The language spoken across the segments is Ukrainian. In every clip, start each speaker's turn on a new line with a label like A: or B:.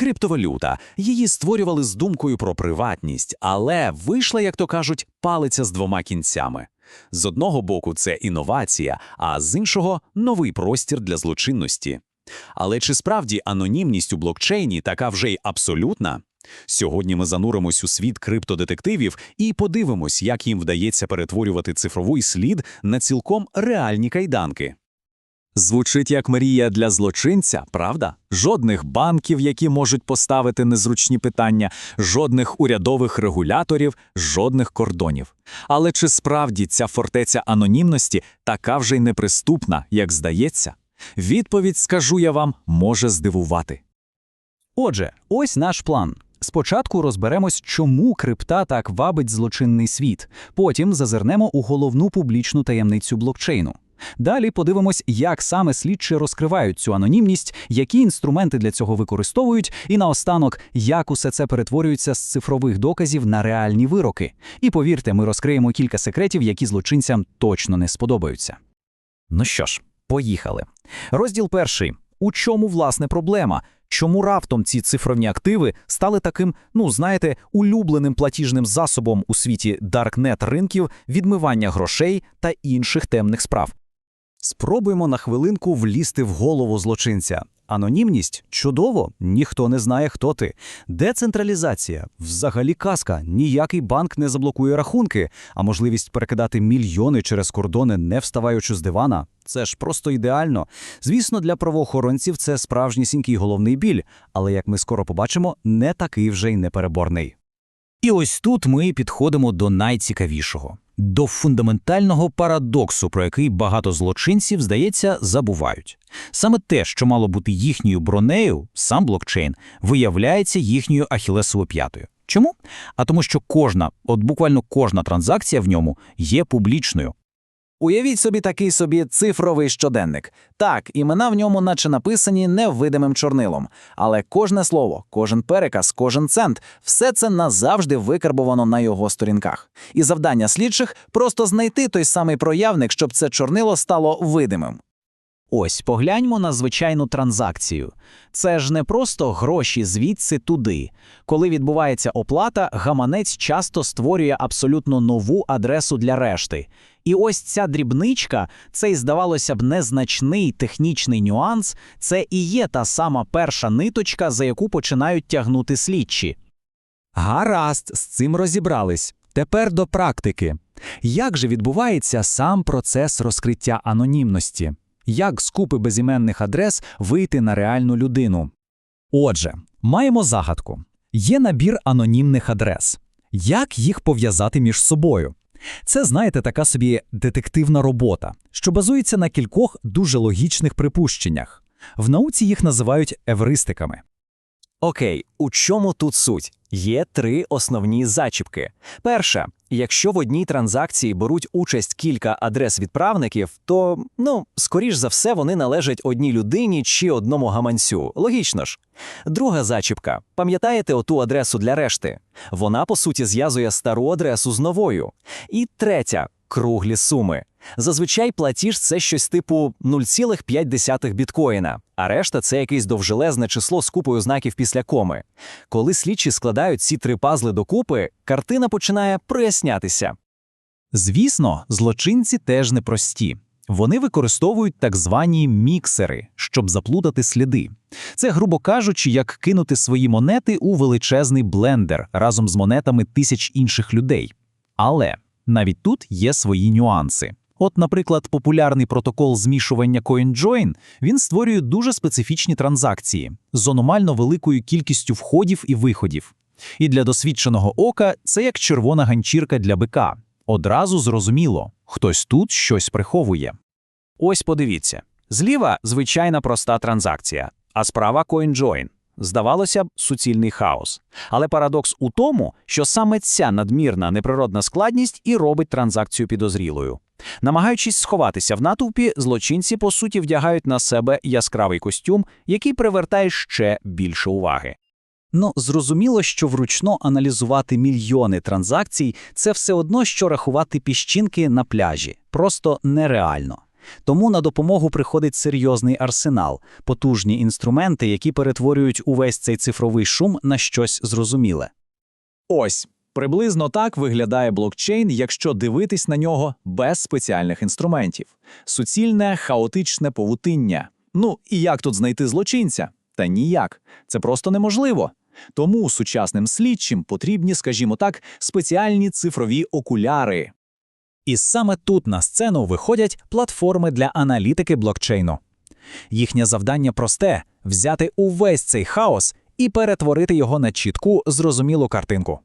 A: Криптовалюта. Її створювали з думкою про приватність, але вийшла, як то кажуть, палиця з двома кінцями. З одного боку, це інновація, а з іншого новий простір для злочинності. Але чи справді анонімність у блокчейні така вже й абсолютна? Сьогодні ми зануримось у світ криптодетективів і подивимось, як їм вдається перетворювати цифровий слід на цілком реальні кайданки. Звучить як мрія для злочинця, правда? Жодних банків, які можуть поставити незручні питання, жодних урядових регуляторів, жодних кордонів. Але чи справді ця фортеця анонімності така вже й неприступна, як здається? Відповідь, скажу я вам, може здивувати.
B: Отже, ось наш план. Спочатку розберемось, чому крипта так вабить злочинний світ. Потім зазирнемо у головну публічну таємницю блокчейну. Далі подивимось, як саме слідчі розкривають цю анонімність, які інструменти для цього використовують, і наостанок, як усе це перетворюється з цифрових доказів на реальні вироки. І повірте, ми розкриємо кілька секретів, які злочинцям точно не сподобаються. Ну що ж, поїхали. Розділ перший. У чому власне проблема? Чому раптом ці цифрові активи стали таким, ну знаєте, улюбленим платіжним засобом у світі даркнет ринків, відмивання грошей та інших темних справ? Спробуємо на хвилинку влізти в голову злочинця. Анонімність чудово, ніхто не знає, хто ти. Децентралізація взагалі казка. Ніякий банк не заблокує рахунки, а можливість перекидати мільйони через кордони, не вставаючи з дивана. Це ж просто ідеально. Звісно, для правоохоронців це справжнісінький головний біль, але як ми скоро побачимо, не такий вже й непереборний. І ось тут ми підходимо до найцікавішого до фундаментального парадоксу, про який багато злочинців, здається, забувають. Саме те, що мало бути їхньою бронею, сам блокчейн, виявляється їхньою ахілесовою п'ятою. Чому? А тому, що кожна, от буквально кожна транзакція в ньому є публічною.
C: Уявіть собі такий собі цифровий щоденник. Так, імена в ньому, наче написані невидимим чорнилом, але кожне слово, кожен переказ, кожен цент все це назавжди викарбовано на його сторінках. І завдання слідчих просто знайти той самий проявник, щоб це чорнило стало видимим.
B: Ось погляньмо на звичайну транзакцію. Це ж не просто гроші звідси туди. Коли відбувається оплата, гаманець часто створює абсолютно нову адресу для решти. І ось ця дрібничка, цей, здавалося б, незначний технічний нюанс, це і є та сама перша ниточка, за яку починають тягнути слідчі. Гаразд, з цим розібрались. Тепер до практики. Як же відбувається сам процес розкриття анонімності? Як з купи безіменних адрес вийти на реальну людину? Отже, маємо загадку: є набір анонімних адрес. Як їх пов'язати між собою? Це, знаєте, така собі детективна робота, що базується на кількох дуже логічних припущеннях. В науці їх називають евристиками.
C: Окей, у чому тут суть? Є три основні зачіпки. Перша, якщо в одній транзакції беруть участь кілька адрес відправників, то ну, скоріш за все, вони належать одній людині чи одному гаманцю. Логічно ж. Друга зачіпка. Пам'ятаєте оту адресу для решти? Вона, по суті, зв'язує стару адресу з новою. І третя круглі суми. Зазвичай платіж це щось типу 0,5 біткоїна, а решта це якесь довжелезне число з купою знаків після коми. Коли слідчі складають ці три пазли докупи, картина починає прояснятися.
B: Звісно, злочинці теж непрості. Вони використовують так звані міксери, щоб заплутати сліди. Це, грубо кажучи, як кинути свої монети у величезний блендер разом з монетами тисяч інших людей. Але навіть тут є свої нюанси. От, наприклад, популярний протокол змішування CoinJoin, він створює дуже специфічні транзакції з аномально великою кількістю входів і виходів. І для досвідченого ока це як червона ганчірка для бика. Одразу зрозуміло, хтось тут щось приховує.
C: Ось подивіться: зліва звичайна проста транзакція, а справа CoinJoin. Здавалося б, суцільний хаос. Але парадокс у тому, що саме ця надмірна неприродна складність і робить транзакцію підозрілою. Намагаючись сховатися в натовпі, злочинці по суті вдягають на себе яскравий костюм, який привертає ще більше уваги.
B: Ну, зрозуміло, що вручно аналізувати мільйони транзакцій це все одно, що рахувати піщинки на пляжі. Просто нереально. Тому на допомогу приходить серйозний арсенал, потужні інструменти, які перетворюють увесь цей цифровий шум на щось зрозуміле.
A: Ось приблизно так виглядає блокчейн, якщо дивитись на нього без спеціальних інструментів. Суцільне хаотичне павутиння. Ну і як тут знайти злочинця? Та ніяк. Це просто неможливо. Тому сучасним слідчим потрібні, скажімо так, спеціальні цифрові окуляри.
B: І саме тут на сцену виходять платформи для аналітики блокчейну. Їхнє завдання просте взяти увесь цей хаос і перетворити його на чітку, зрозумілу картинку.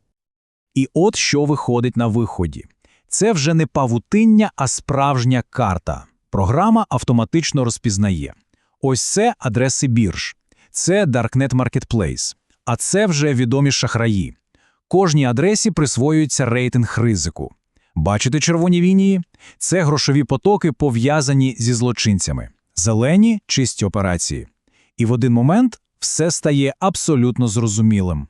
B: І от що виходить на виході. Це вже не павутиння, а справжня карта. Програма автоматично розпізнає. Ось це адреси бірж, це Darknet Marketplace, а це вже відомі шахраї. Кожній адресі присвоюється рейтинг ризику. Бачите червоні лінії? Це грошові потоки, пов'язані зі злочинцями. Зелені – чисті операції. І в один момент все стає абсолютно зрозумілим.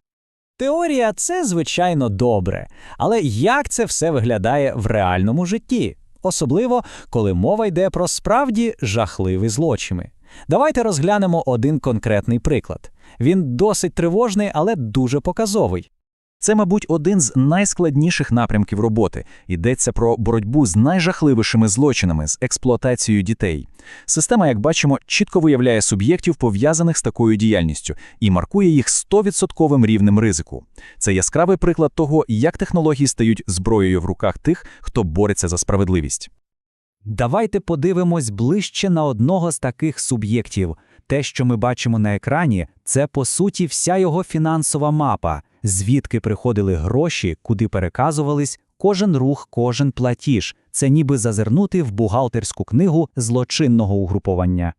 D: Теорія це, звичайно, добре, але як це все виглядає в реальному житті? Особливо, коли мова йде про справді жахливі злочини. Давайте розглянемо один конкретний приклад. Він досить тривожний, але дуже показовий.
B: Це, мабуть, один з найскладніших напрямків роботи. Йдеться про боротьбу з найжахливішими злочинами, з експлуатацією дітей. Система, як бачимо, чітко виявляє суб'єктів, пов'язаних з такою діяльністю, і маркує їх 100% рівнем ризику. Це яскравий приклад того, як технології стають зброєю в руках тих, хто бореться за справедливість.
D: Давайте подивимось ближче на одного з таких суб'єктів. Те, що ми бачимо на екрані, це по суті вся його фінансова мапа, звідки приходили гроші, куди переказувались, кожен рух, кожен платіж. Це ніби зазирнути в бухгалтерську книгу злочинного угруповання.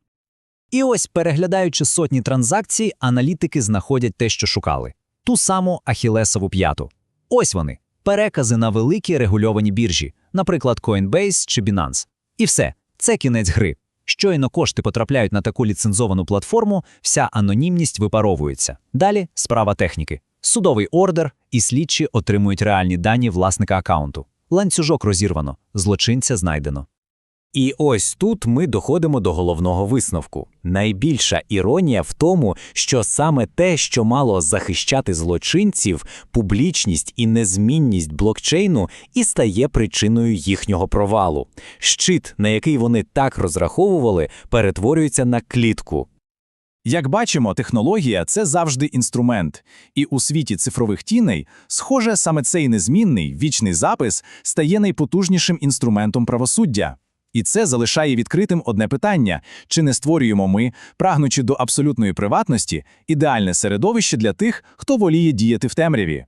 C: І ось, переглядаючи сотні транзакцій, аналітики знаходять те, що шукали ту саму ахілесову п'яту. Ось вони перекази на великі регульовані біржі, наприклад, Coinbase чи Binance. І все, це кінець гри. Щойно кошти потрапляють на таку ліцензовану платформу, вся анонімність випаровується. Далі справа техніки. Судовий ордер і слідчі отримують реальні дані власника акаунту. Ланцюжок розірвано, злочинця знайдено. І ось тут ми доходимо до головного висновку. Найбільша іронія в тому, що саме те, що мало захищати злочинців, публічність і незмінність блокчейну, і стає причиною їхнього провалу. Щит, на який вони так розраховували, перетворюється на клітку.
A: Як бачимо, технологія це завжди інструмент, і у світі цифрових тіней, схоже, саме цей незмінний вічний запис стає найпотужнішим інструментом правосуддя. І це залишає відкритим одне питання: чи не створюємо ми, прагнучи до абсолютної приватності, ідеальне середовище для тих, хто воліє діяти в темряві?